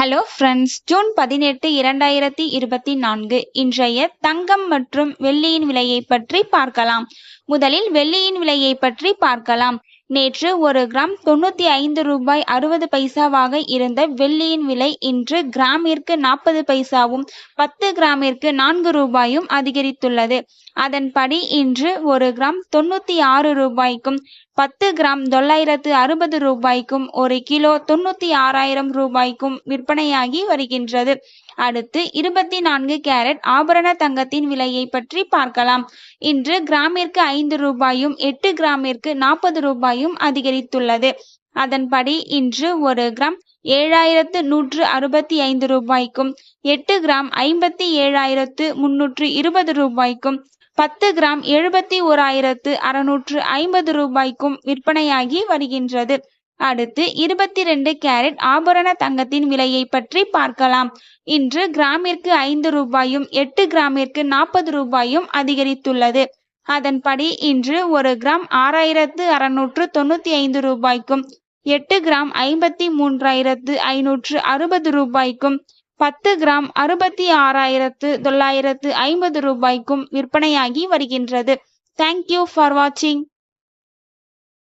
Hello friends June பதினெட்டு இரண்டாயிரத்தி இருபத்தி நான்கு. இன்றைய தங்கம் மற்றும் வெள்ளியின் விலையை பற்றி பார்க்கலாம். முதலில் வெள்ளியின் விலையை பற்றி பார்க்கலாம். நேற்று ஒரு கிராம் தொண்ணூத்தி ஐந்து ரூபாய் அறுபது பைசாவாக இருந்த வெள்ளியின் விலை இன்று கிராமிற்கு நாற்பது பைசாவும் பத்து கிராமிற்கு நான்கு ரூபாயும் அதிகரித்துள்ளது. அதன்படி இன்று ஒரு கிராம் தொண்ணூத்தி ஆறு ரூபாய்க்கும் பத்து கிராம் தொள்ளாயிரத்து அறுபது ரூபாய்க்கும் ஒரு கிலோ தொண்ணூத்தி ஆறாயிரம் ரூபாய்க்கும் விற்பனையாகி வருகின்றது. அடுத்து இருபத்தி நான்கு கேரட் ஆபரண தங்கத்தின் விலையை பற்றி பார்க்கலாம். இன்று கிராமிற்கு ஐந்து ரூபாயும் எட்டு கிராமிற்கு நாற்பது ரூபாயும் அதிகரித்துள்ளது. அதன்படி இன்று ஒரு கிராம் ஏழாயிரத்து நூற்று அறுபத்தி ஐந்து ரூபாய்க்கும் எட்டு கிராம் ஐம்பத்தி ஏழாயிரத்து முன்னூற்று இருபது ரூபாய்க்கும் பத்து கிராம் எழுபத்தி ஓராயிரத்து அறுநூற்று ஐம்பது ரூபாய்க்கும் விற்பனையாகி வருகின்றது. அடுத்து இருபத்தி ரெண்டு கேரட் ஆபரண தங்கத்தின் விலையை பற்றி பார்க்கலாம். இன்று கிராமிற்கு ஐந்து ரூபாயும் எட்டு கிராமிற்கு நாற்பது ரூபாயும் அதிகரித்துள்ளது. அதன்படி இன்று ஒரு கிராம் ஆறாயிரத்து அறுநூற்று தொண்ணூத்தி ஐந்து ரூபாய்க்கும் எட்டு கிராம் ஐம்பத்தி மூன்றாயிரத்து ஐநூற்று அறுபது ரூபாய்க்கும் பத்து கிராம் அறுபத்தி ஆறாயிரத்து தொள்ளாயிரத்து ஐம்பது ரூபாய்க்கும் விற்பனையாகி வருகின்றது. தேங்க்யூ ஃபார் வாட்சிங்